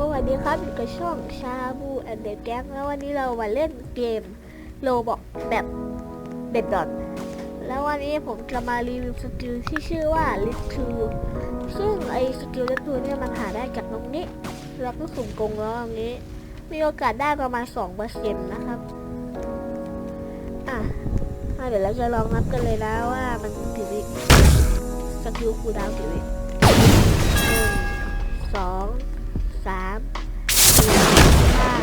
สวัสดีครับอยู่กับช่องชาบูแอนเดอร์แก๊งแล้ววันนี้เรามาเล่นเกมโลบอกแบบเด็ดดอทแล้ววันนี้ผมจะมารีวิวสกิลที่ชื่อว่าลิททูซึ่งไอสกิลลิททูเนี่ยมันหาได้จากตรงนี้ แล้วก็สุ่มกงแล้วตรงนี้ มีโอกาสได้ประมาณ2%นะครับ อะเดี๋ยวเราจะลองนับกันเลยนะว่ามันกี่วิสกิลคูดาวน์กี่วิหนึ่งสอง สามสี่ห้า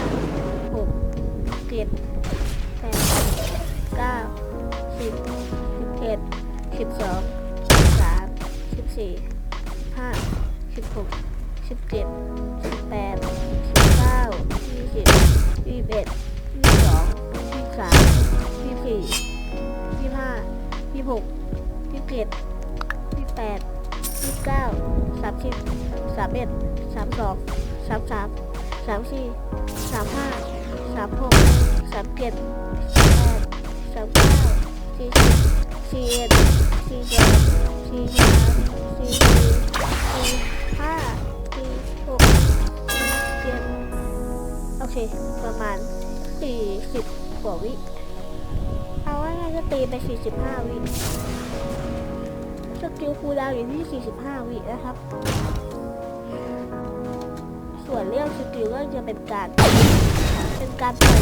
หกเจ็ดแปดเก้าสิบสิบเอ็ดสิบสองสิบสามสิบสี่สิบห้าสิบหกสิบเจ็ดสิบแปดสิบเก้ายี่สิบยี่สิบเอ็ดยี่สิบสองยี่สิบสามยี่สิบสี่ยี่สิบห้ายี่สิบหกยี่สิบเจ็ดยี่สิบแปดยี่สิบเก้าสามสิบสามเอ็ดสามสอง สามสามสามสี่สามห้าสามหกสามเจ็ดสามแปดสามเก้าสี่สิบสี่เอ็ดสี่สองสี่สามสี่สี่สี่ห้าสี่หกสี่เจ็ดโอเค ประมาณสี่สิบกว่าวิ เอาว่าน่าจะตีไปสี่สิบห้าวิสกิลคูลดาวน์อยู่ที่ 45 วินะครับ ส่วนเรื่องสกิลก็จะเป็นการ เป็นการปล่อย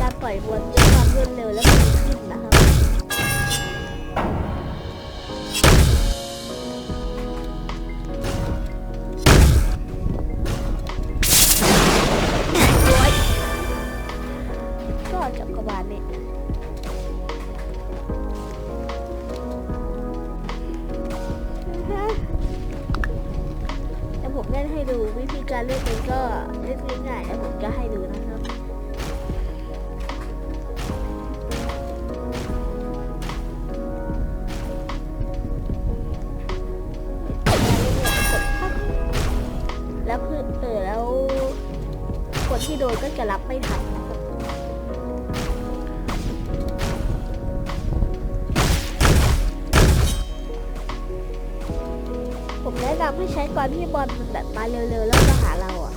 การปล่อยบอลด้วยความรวดเร็วและมือขึ้นนะครับก็จักรวาลนี้ ดูวิธีการเล่นมันก็เล่นง่ายๆแต่ผมจะให้ดูนะครับแล้วคือเออแล้วคนที่โดนก็จะรับไม่ทัน ใช้ก่อนที่บอลมันแบบมาเร็วๆแล้วมาหาเราอะ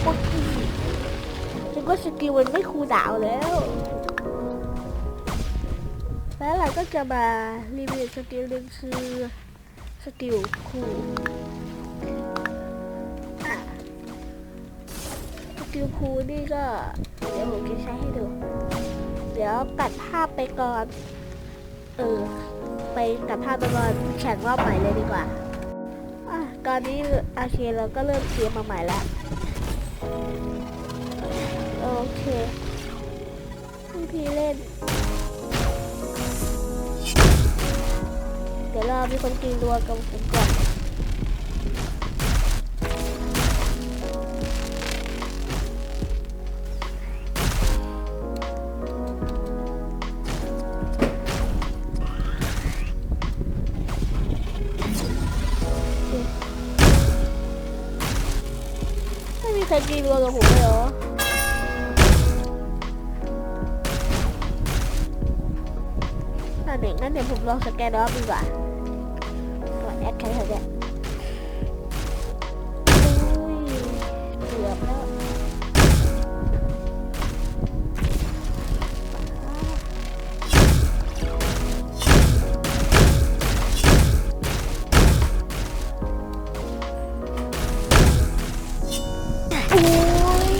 โคตรอีนึกว่าสกิลมันไม่คูลดาวแล้ว แล้วเราก็จะมารีวิวสกิลหนึ่งคือสกิลคูสกิลคูนี่ก็ เดี๋ยวผมจะใช้ให้ดู เดี๋ยวตัดภาพไปก่อน เออ ไปตัดภาพไปก่อนแข่งรอบใหม่เลยดีกว่าอะตอนนี้โอเคเราก็เริ่มเกมมาใหม่แล้ว โอเควิธีเล่น มีคนกินรัวกับผมก่อนไม่มีใครกินรัวกับผมเลยเหรอถ้าเด็กงั้นเดี๋ยวผมลองสแกนรอบดีกว่า แอดใครเถอะเนี่ยอุ้ยเกือบแล้วโอ้ย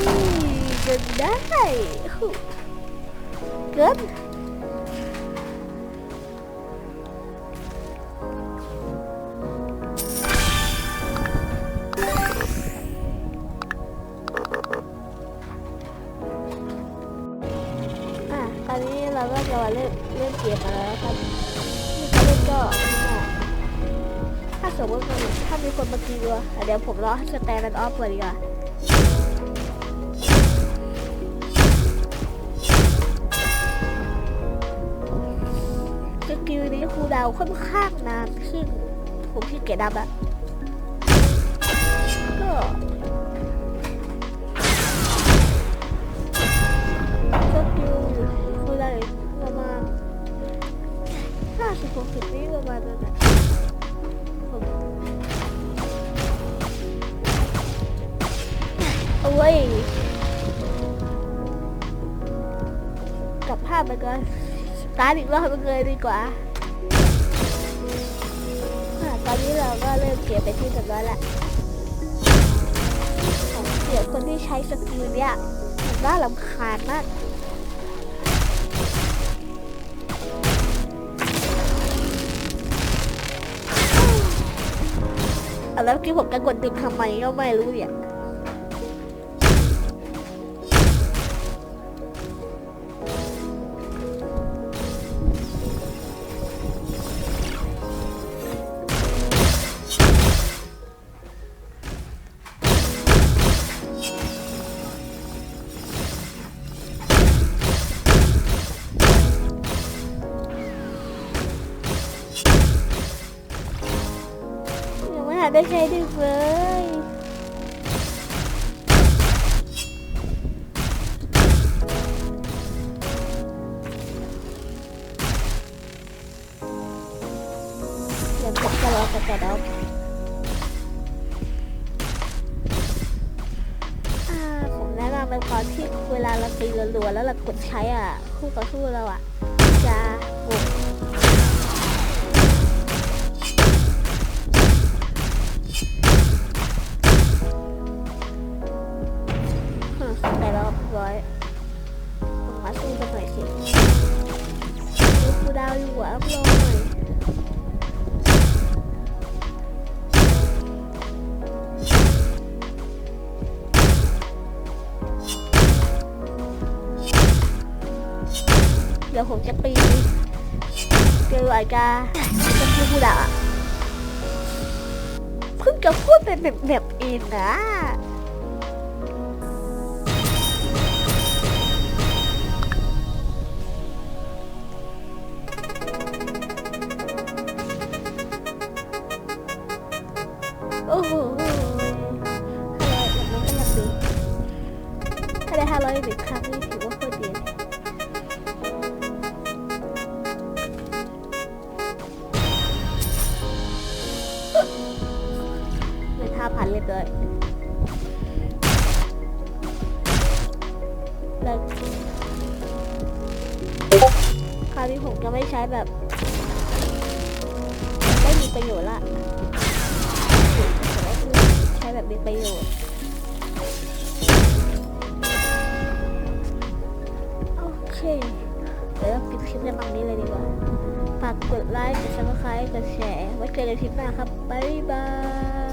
เกินได้เกิน อนนี้เราก็จะมาเล่นเล่นเกมมาแล้วครับที่เขาเล่นก็ถ้าสมมติว่าถ้ามีคนมากินวัวอะเดี๋ยวผมรอให้สแตนด์ออฟก่อนดีกว่ากิลนี้ครูดาวค่อนข้างนานซึ่งผมขี้เกียดับอะก็ สิบหกสิบวิประมาณนั้นผมเอาไว้ยกลับภาพไปก่อนตาร์ทอีกรอบมันเลยดีกว่าตอนนี้เราก็เริ่มเก็บไปที่เรียบร้อยละเสียคนที่ใช้สกิลเนี่ยมันน่าลำคาญมาก แล้วที่ผมจะกดดึงทำไมก็ไม่รู้เนี่ย ยังไม่ทันได้ใช้ดึงเลยเดี๋ยวผมจะรอกับกระดอบอ่าผมแนะนำเป็นตอนที่เวลาเราตีรัวๆแล้วเรากดใช้อะ คู่ต่อสู้เราอะ ดี๋ยวผมจะปีเจออ้กาจะพูดคูดาวอะเพิ่งจะพูดเป็นแบบแบบเองนะโอ้โหห้าร้อยแบบนี้ก็ยังดีถ้าได้ห้าร้อยหนึ่งครั้งนี่ แล้วคราวนี้ผมจะไม่ใช้แบบไม่มีประโยชน์ละใช้แบบมีประโยชน์โอเคเดี๋ยวเราปิดคลิปในบางนี้เลยดีกว่าฝากกดไลค์กดซับสไครต์กดแชร์ไว้เจอกันคลิปหน้าครับบ๊ายบาย